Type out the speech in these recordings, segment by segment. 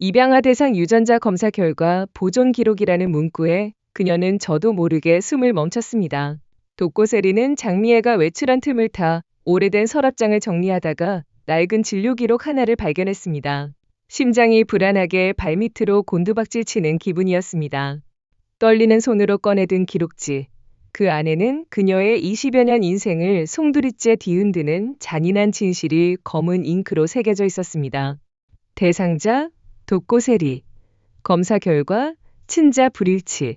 입양아 대상 유전자 검사 결과 보존 기록이라는 문구에 그녀는 저도 모르게 숨을 멈췄습니다. 독고세리는 장미애가 외출한 틈을 타 오래된 서랍장을 정리하다가 낡은 진료 기록 하나를 발견했습니다. 심장이 불안하게 발밑으로 곤두박질 치는 기분이었습니다. 떨리는 손으로 꺼내든 기록지. 그 안에는 그녀의 20여 년 인생을 송두리째 뒤흔드는 잔인한 진실이 검은 잉크로 새겨져 있었습니다. 대상자 독고세리 검사 결과 친자 불일치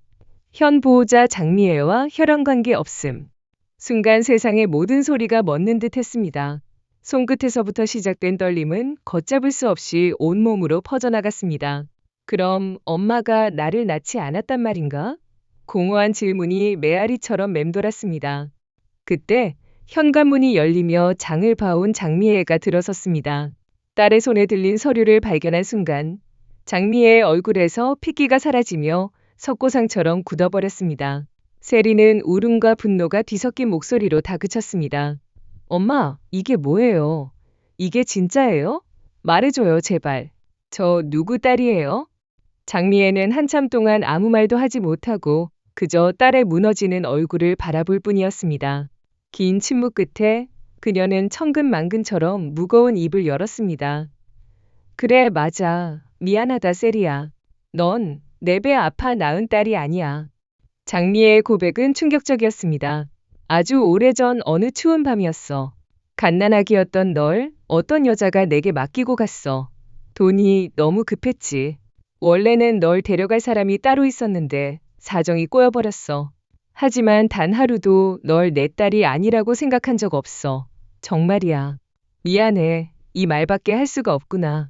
현 보호자 장미애와 혈연 관계 없음 순간 세상의 모든 소리가 멎는 듯 했습니다. 손끝에서부터 시작된 떨림은 걷잡을 수 없이 온몸으로 퍼져나갔습니다. 그럼 엄마가 나를 낳지 않았단 말인가? 공허한 질문이 메아리처럼 맴돌았습니다. 그때 현관문이 열리며 장을 봐온 장미애가 들어섰습니다. 딸의 손에 들린 서류를 발견한 순간 장미애의 얼굴에서 핏기가 사라지며 석고상처럼 굳어버렸습니다. 세리는 울음과 분노가 뒤섞인 목소리로 다그쳤습니다. 엄마, 이게 뭐예요? 이게 진짜예요? 말해줘요, 제발. 저 누구 딸이에요? 장미애는 한참 동안 아무 말도 하지 못하고 그저 딸의 무너지는 얼굴을 바라볼 뿐이었습니다. 긴 침묵 끝에 그녀는 천근만근처럼 무거운 입을 열었습니다. 그래, 맞아. 미안하다, 세리야. 넌 내 배 아파 낳은 딸이 아니야. 장미애의 고백은 충격적이었습니다. 아주 오래전 어느 추운 밤이었어. 갓난아기였던 널 어떤 여자가 내게 맡기고 갔어. 돈이 너무 급했지. 원래는 널 데려갈 사람이 따로 있었는데 사정이 꼬여버렸어. 하지만 단 하루도 널 내 딸이 아니라고 생각한 적 없어. 정말이야. 미안해. 이 말밖에 할 수가 없구나.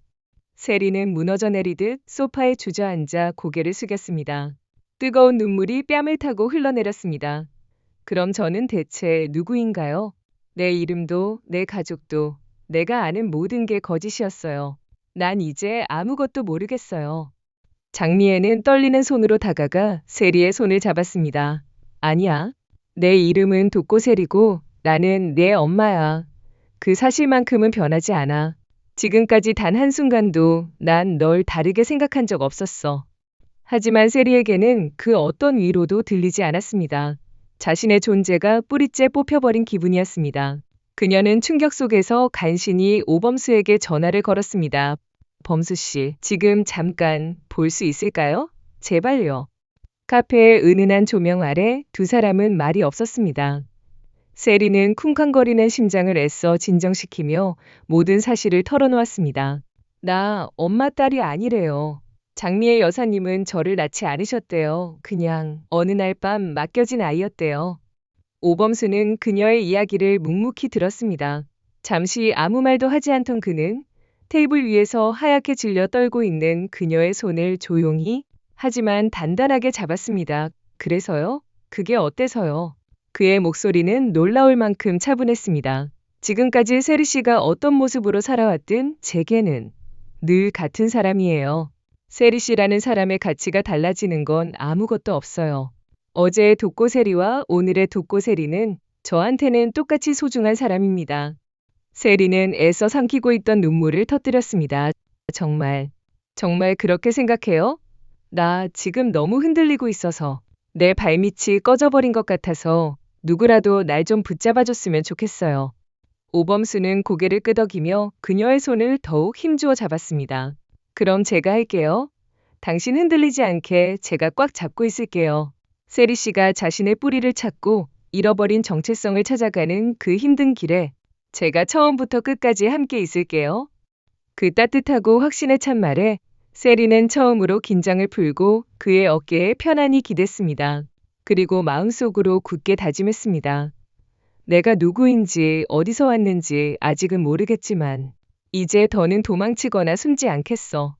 세리는 무너져 내리듯 소파에 주저앉아 고개를 숙였습니다. 뜨거운 눈물이 뺨을 타고 흘러내렸습니다. 그럼 저는 대체 누구인가요? 내 이름도 내 가족도 내가 아는 모든 게 거짓이었어요. 난 이제 아무것도 모르겠어요. 장미애는 떨리는 손으로 다가가 세리의 손을 잡았습니다. 아니야. 내 이름은 독고세리고 나는 내 엄마야. 그 사실만큼은 변하지 않아. 지금까지 단 한순간도 난 널 다르게 생각한 적 없었어. 하지만 세리에게는 그 어떤 위로도 들리지 않았습니다. 자신의 존재가 뿌리째 뽑혀버린 기분이었습니다. 그녀는 충격 속에서 간신히 오범수에게 전화를 걸었습니다. 범수 씨, 지금 잠깐 볼 수 있을까요? 제발요. 카페의 은은한 조명 아래 두 사람은 말이 없었습니다. 세리는 쿵쾅거리는 심장을 애써 진정시키며 모든 사실을 털어놓았습니다. 나 엄마 딸이 아니래요. 장미애 여사님은 저를 낳지 않으셨대요. 그냥 어느 날 밤 맡겨진 아이였대요. 오범수는 그녀의 이야기를 묵묵히 들었습니다. 잠시 아무 말도 하지 않던 그는 테이블 위에서 하얗게 질려 떨고 있는 그녀의 손을 조용히 하지만 단단하게 잡았습니다. 그래서요? 그게 어때서요? 그의 목소리는 놀라울 만큼 차분했습니다. 지금까지 세리 씨가 어떤 모습으로 살아왔든 제게는 늘 같은 사람이에요. 세리 씨라는 사람의 가치가 달라지는 건 아무것도 없어요. 어제의 독고 세리와 오늘의 독고 세리는 저한테는 똑같이 소중한 사람입니다. 세리는 애써 삼키고 있던 눈물을 터뜨렸습니다. 정말, 정말 그렇게 생각해요? 나 지금 너무 흔들리고 있어서 내 발밑이 꺼져버린 것 같아서 누구라도 날 좀 붙잡아줬으면 좋겠어요. 오범수는 고개를 끄덕이며 그녀의 손을 더욱 힘주어 잡았습니다. 그럼 제가 할게요. 당신 흔들리지 않게 제가 꽉 잡고 있을게요. 세리 씨가 자신의 뿌리를 찾고 잃어버린 정체성을 찾아가는 그 힘든 길에 제가 처음부터 끝까지 함께 있을게요. 그 따뜻하고 확신에 찬 말에 세리는 처음으로 긴장을 풀고 그의 어깨에 편안히 기댔습니다. 그리고 마음속으로 굳게 다짐했습니다. 내가 누구인지 어디서 왔는지 아직은 모르겠지만 이제 더는 도망치거나 숨지 않겠어.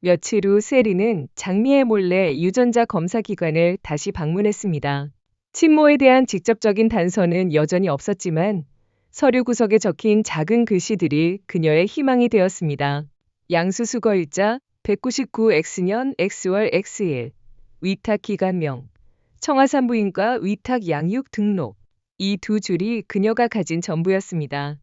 며칠 후 세리는 장미애 몰래 유전자 검사 기관을 다시 방문했습니다. 친모에 대한 직접적인 단서는 여전히 없었지만 서류 구석에 적힌 작은 글씨들이 그녀의 희망이 되었습니다. 양수 수거일자 199X년 X월 X일 위탁 기관명 청아산부인과 위탁 양육 등록 이 두 줄이 그녀가 가진 전부였습니다.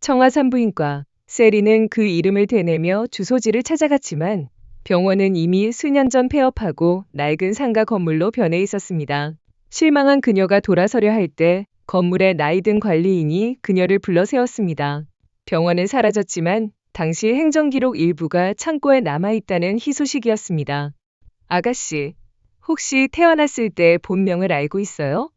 청아산부인과 세리는 그 이름을 대내며 주소지를 찾아갔지만 병원은 이미 수년 전 폐업하고 낡은 상가 건물로 변해 있었습니다. 실망한 그녀가 돌아서려 할 때 건물의 나이든 관리인이 그녀를 불러 세웠습니다. 병원은 사라졌지만 당시 행정기록 일부가 창고에 남아있다는 희소식이었습니다. 아가씨, 혹시 태어났을 때 본명을 알고 있어요?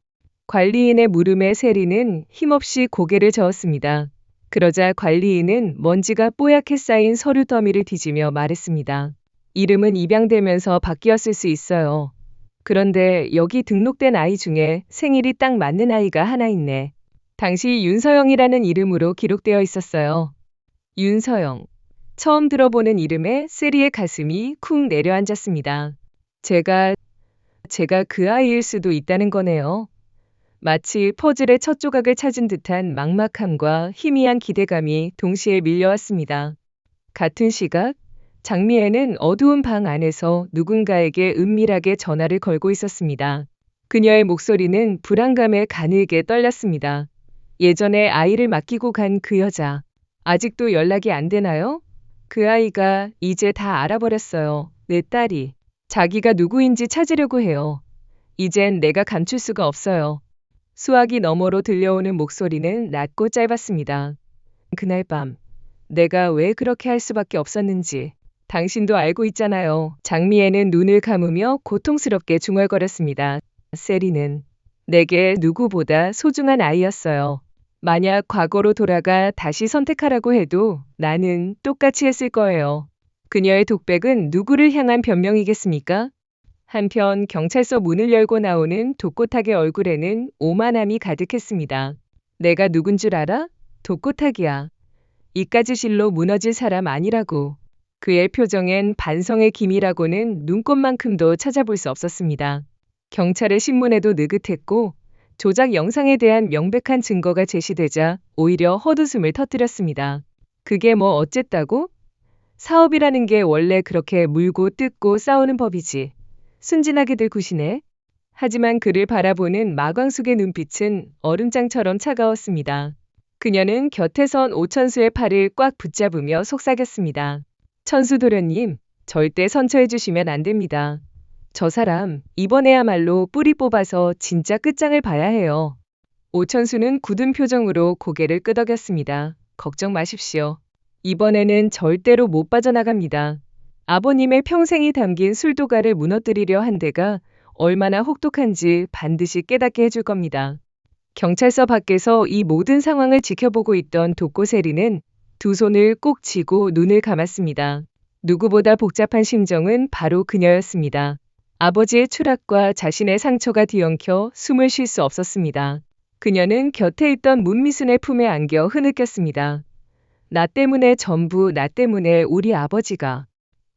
관리인의 물음에 세리는 힘없이 고개를 저었습니다. 그러자 관리인은 먼지가 뽀얗게 쌓인 서류 더미를 뒤지며 말했습니다. 이름은 입양되면서 바뀌었을 수 있어요. 그런데 여기 등록된 아이 중에 생일이 딱 맞는 아이가 하나 있네. 당시 윤서영이라는 이름으로 기록되어 있었어요. 윤서영. 처음 들어보는 이름에 세리의 가슴이 쿵 내려앉았습니다. 제가, 제가 그 아이일 수도 있다는 거네요. 마치 퍼즐의 첫 조각을 찾은 듯한 막막함과 희미한 기대감이 동시에 밀려왔습니다. 같은 시각, 장미애는 어두운 방 안에서 누군가에게 은밀하게 전화를 걸고 있었습니다. 그녀의 목소리는 불안감에 가늘게 떨렸습니다. 예전에 아이를 맡기고 간 그 여자. 아직도 연락이 안 되나요? 그 아이가 이제 다 알아버렸어요. 내 딸이. 자기가 누구인지 찾으려고 해요. 이젠 내가 감출 수가 없어요. 수화기 너머로 들려오는 목소리는 낮고 짧았습니다. 그날 밤, 내가 왜 그렇게 할 수밖에 없었는지 당신도 알고 있잖아요. 장미애는 눈을 감으며 고통스럽게 중얼거렸습니다. 세리는 내게 누구보다 소중한 아이였어요. 만약 과거로 돌아가 다시 선택하라고 해도 나는 똑같이 했을 거예요. 그녀의 독백은 누구를 향한 변명이겠습니까? 한편 경찰서 문을 열고 나오는 독고탁의 얼굴에는 오만함이 가득했습니다. 내가 누군 줄 알아? 독고탁이야. 이까지 실로 무너질 사람 아니라고. 그의 표정엔 반성의 기미라고는 눈꽃만큼도 찾아볼 수 없었습니다. 경찰의 신문에도 느긋했고 조작 영상에 대한 명백한 증거가 제시되자 오히려 헛웃음을 터뜨렸습니다. 그게 뭐 어쨌다고? 사업이라는 게 원래 그렇게 물고 뜯고 싸우는 법이지. 순진하게들 구시네. 하지만 그를 바라보는 마광숙의 눈빛은 얼음장처럼 차가웠습니다. 그녀는 곁에 선 오천수의 팔을 꽉 붙잡으며 속삭였습니다. 천수 도련님, 절대 선처해 주시면 안 됩니다. 저 사람, 이번에야말로 뿌리 뽑아서 진짜 끝장을 봐야 해요. 오천수는 굳은 표정으로 고개를 끄덕였습니다. 걱정 마십시오. 이번에는 절대로 못 빠져나갑니다. 아버님의 평생이 담긴 술도가를 무너뜨리려 한 데가 얼마나 혹독한지 반드시 깨닫게 해줄 겁니다. 경찰서 밖에서 이 모든 상황을 지켜보고 있던 독고세리는 두 손을 꼭 쥐고 눈을 감았습니다. 누구보다 복잡한 심정은 바로 그녀였습니다. 아버지의 추락과 자신의 상처가 뒤엉켜 숨을 쉴 수 없었습니다. 그녀는 곁에 있던 문미순의 품에 안겨 흐느꼈습니다. 나 때문에 전부 나 때문에 우리 아버지가.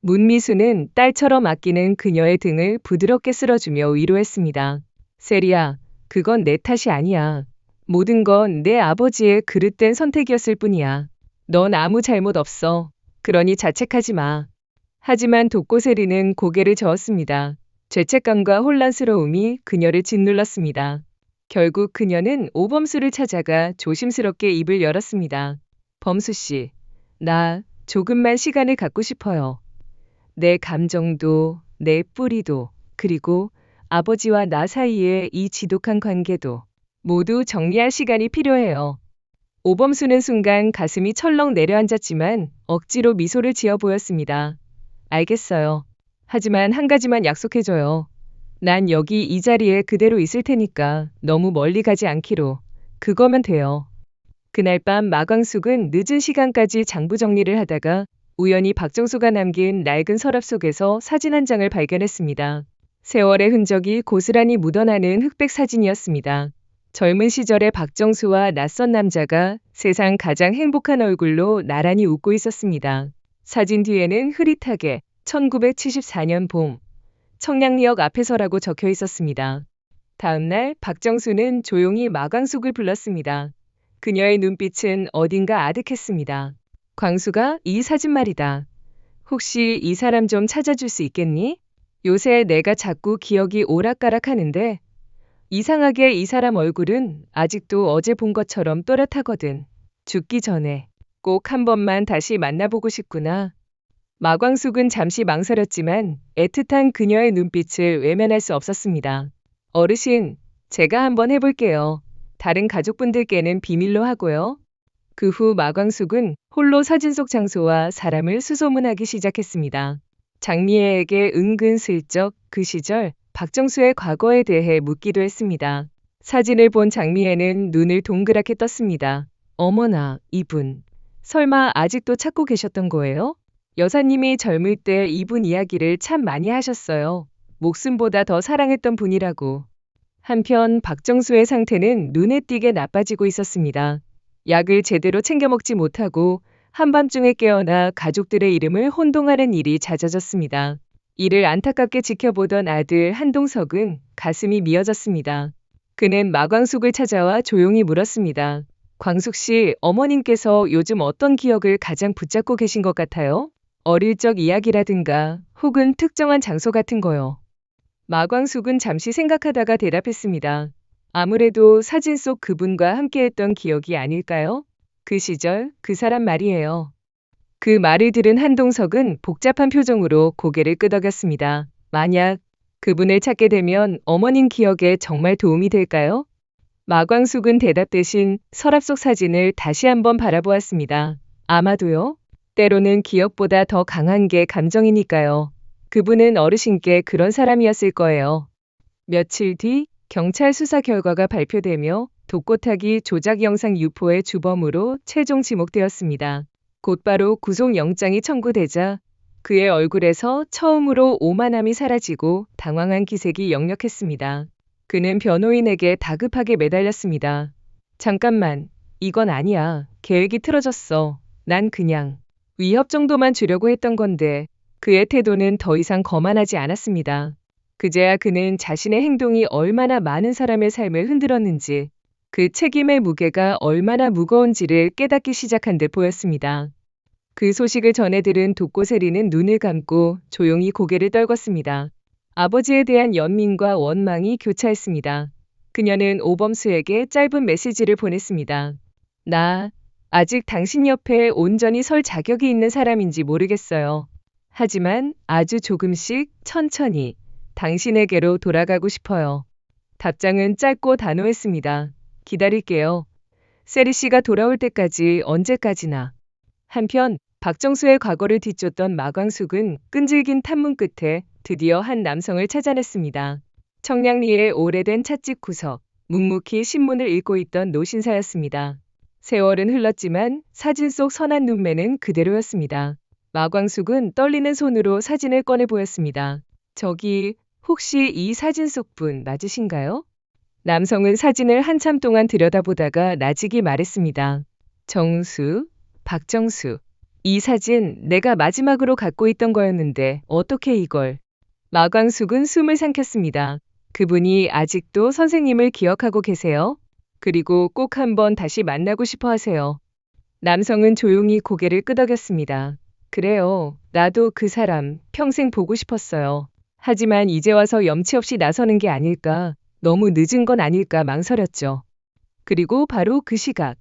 문미수는 딸처럼 아끼는 그녀의 등을 부드럽게 쓸어주며 위로했습니다. 세리야, 그건 내 탓이 아니야. 모든 건 내 아버지의 그릇된 선택이었을 뿐이야. 넌 아무 잘못 없어. 그러니 자책하지 마. 하지만 독고세리는 고개를 저었습니다. 죄책감과 혼란스러움이 그녀를 짓눌렀습니다. 결국 그녀는 오범수를 찾아가 조심스럽게 입을 열었습니다. 범수 씨, 나 조금만 시간을 갖고 싶어요. 내 감정도, 내 뿌리도, 그리고 아버지와 나 사이의 이 지독한 관계도 모두 정리할 시간이 필요해요. 오범수는 순간 가슴이 철렁 내려앉았지만 억지로 미소를 지어 보였습니다. 알겠어요. 하지만 한 가지만 약속해줘요. 난 여기 이 자리에 그대로 있을 테니까 너무 멀리 가지 않기로. 그거면 돼요. 그날 밤 마광숙은 늦은 시간까지 장부 정리를 하다가 우연히 박정수가 남긴 낡은 서랍 속에서 사진 한 장을 발견했습니다. 세월의 흔적이 고스란히 묻어나는 흑백 사진이었습니다. 젊은 시절의 박정수와 낯선 남자가 세상 가장 행복한 얼굴로 나란히 웃고 있었습니다. 사진 뒤에는 흐릿하게 1974년 봄, 청량리역 앞에서라고 적혀 있었습니다. 다음날 박정수는 조용히 마광숙을 불렀습니다. 그녀의 눈빛은 어딘가 아득했습니다. 광수가 이 사진 말이다. 혹시 이 사람 좀 찾아줄 수 있겠니? 요새 내가 자꾸 기억이 오락가락 하는데 이상하게 이 사람 얼굴은 아직도 어제 본 것처럼 또렷하거든. 죽기 전에 꼭 한 번만 다시 만나보고 싶구나. 마광숙은 잠시 망설였지만 애틋한 그녀의 눈빛을 외면할 수 없었습니다. 어르신, 제가 한번 해볼게요. 다른 가족분들께는 비밀로 하고요. 그 후 마광숙은 홀로 사진 속 장소와 사람을 수소문하기 시작했습니다. 장미애에게 은근슬쩍 그 시절 박정수의 과거에 대해 묻기도 했습니다. 사진을 본 장미애는 눈을 동그랗게 떴습니다. 어머나, 이분. 설마 아직도 찾고 계셨던 거예요? 여사님이 젊을 때 이분 이야기를 참 많이 하셨어요. 목숨보다 더 사랑했던 분이라고. 한편 박정수의 상태는 눈에 띄게 나빠지고 있었습니다. 약을 제대로 챙겨 먹지 못하고 한밤중에 깨어나 가족들의 이름을 혼동하는 일이 잦아졌습니다. 이를 안타깝게 지켜보던 아들 한동석은 가슴이 미어졌습니다. 그는 마광숙을 찾아와 조용히 물었습니다. 광숙 씨, 어머님께서 요즘 어떤 기억을 가장 붙잡고 계신 것 같아요? 어릴 적 이야기라든가 혹은 특정한 장소 같은 거요. 마광숙은 잠시 생각하다가 대답했습니다. 아무래도 사진 속 그분과 함께했던 기억이 아닐까요? 그 시절 그 사람 말이에요. 그 말을 들은 한동석은 복잡한 표정으로 고개를 끄덕였습니다. 만약 그분을 찾게 되면 어머님 기억에 정말 도움이 될까요? 마광숙은 대답 대신 서랍 속 사진을 다시 한번 바라보았습니다. 아마도요. 때로는 기억보다 더 강한 게 감정이니까요. 그분은 어르신께 그런 사람이었을 거예요. 며칠 뒤 경찰 수사 결과가 발표되며 독고타기 조작 영상 유포의 주범으로 최종 지목되었습니다. 곧바로 구속영장이 청구되자 그의 얼굴에서 처음으로 오만함이 사라지고 당황한 기색이 역력했습니다. 그는 변호인에게 다급하게 매달렸습니다. 잠깐만, 이건 아니야. 계획이 틀어졌어. 난 그냥 위협 정도만 주려고 했던 건데 그의 태도는 더 이상 거만하지 않았습니다. 그제야 그는 자신의 행동이 얼마나 많은 사람의 삶을 흔들었는지 그 책임의 무게가 얼마나 무거운지를 깨닫기 시작한 듯 보였습니다. 그 소식을 전해 들은 독고세리는 눈을 감고 조용히 고개를 떨궜습니다. 아버지에 대한 연민과 원망이 교차했습니다. 그녀는 오범수에게 짧은 메시지를 보냈습니다. 나 아직 당신 옆에 온전히 설 자격이 있는 사람인지 모르겠어요. 하지만 아주 조금씩 천천히 당신에게로 돌아가고 싶어요. 답장은 짧고 단호했습니다. 기다릴게요. 세리 씨가 돌아올 때까지 언제까지나. 한편 박정수의 과거를 뒤쫓던 마광숙은 끈질긴 탐문 끝에 드디어 한 남성을 찾아냈습니다. 청량리의 오래된 찻집 구석, 묵묵히 신문을 읽고 있던 노신사였습니다. 세월은 흘렀지만 사진 속 선한 눈매는 그대로였습니다. 마광숙은 떨리는 손으로 사진을 꺼내 보였습니다. 저기, 혹시 이 사진 속 분 맞으신가요? 남성은 사진을 한참 동안 들여다보다가 나직이 말했습니다. 정수, 박정수. 이 사진 내가 마지막으로 갖고 있던 거였는데 어떻게 이걸? 마광숙은 숨을 삼켰습니다. 그분이 아직도 선생님을 기억하고 계세요? 그리고 꼭 한번 다시 만나고 싶어 하세요. 남성은 조용히 고개를 끄덕였습니다. 그래요. 나도 그 사람 평생 보고 싶었어요. 하지만 이제 와서 염치 없이 나서는 게 아닐까, 너무 늦은 건 아닐까 망설였죠. 그리고 바로 그 시각.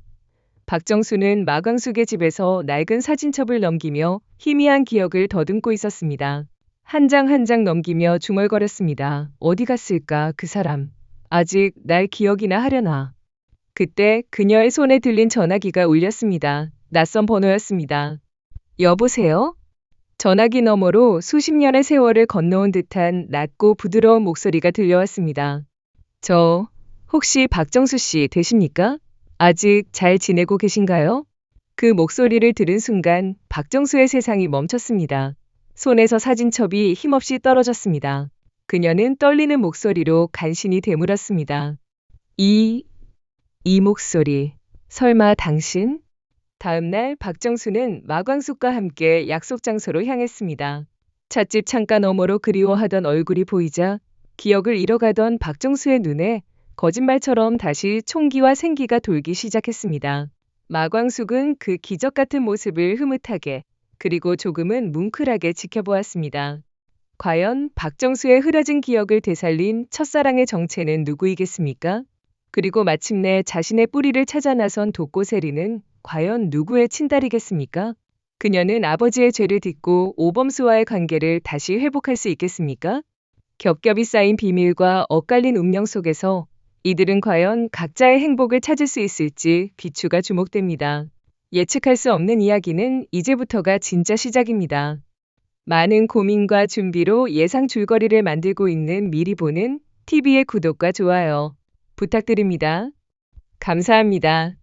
박정수는 마광숙의 집에서 낡은 사진첩을 넘기며 희미한 기억을 더듬고 있었습니다. 한 장 한장 넘기며 중얼거렸습니다. 어디 갔을까, 그 사람. 아직 날 기억이나 하려나. 그때 그녀의 손에 들린 전화기가 울렸습니다. 낯선 번호였습니다. 여보세요? 전화기 너머로 수십 년의 세월을 건너온 듯한 낮고 부드러운 목소리가 들려왔습니다. 저, 혹시 박정수 씨 되십니까? 아직 잘 지내고 계신가요? 그 목소리를 들은 순간 박정수의 세상이 멈췄습니다. 손에서 사진첩이 힘없이 떨어졌습니다. 그녀는 떨리는 목소리로 간신히 되물었습니다. 이, 이 목소리, 설마 당신? 다음 날 박정수는 마광숙과 함께 약속 장소로 향했습니다. 찻집 창가 너머로 그리워하던 얼굴이 보이자 기억을 잃어가던 박정수의 눈에 거짓말처럼 다시 총기와 생기가 돌기 시작했습니다. 마광숙은 그 기적 같은 모습을 흐뭇하게 그리고 조금은 뭉클하게 지켜보았습니다. 과연 박정수의 흐려진 기억을 되살린 첫사랑의 정체는 누구이겠습니까? 그리고 마침내 자신의 뿌리를 찾아 나선 독고세리는 과연 누구의 친딸이겠습니까? 그녀는 아버지의 죄를 딛고 오범수와의 관계를 다시 회복할 수 있겠습니까? 겹겹이 쌓인 비밀과 엇갈린 운명 속에서 이들은 과연 각자의 행복을 찾을 수 있을지 비추가 주목됩니다. 예측할 수 없는 이야기는 이제부터가 진짜 시작입니다. 많은 고민과 준비로 예상 줄거리를 만들고 있는 미리 보는 TV의 구독과 좋아요 부탁드립니다. 감사합니다.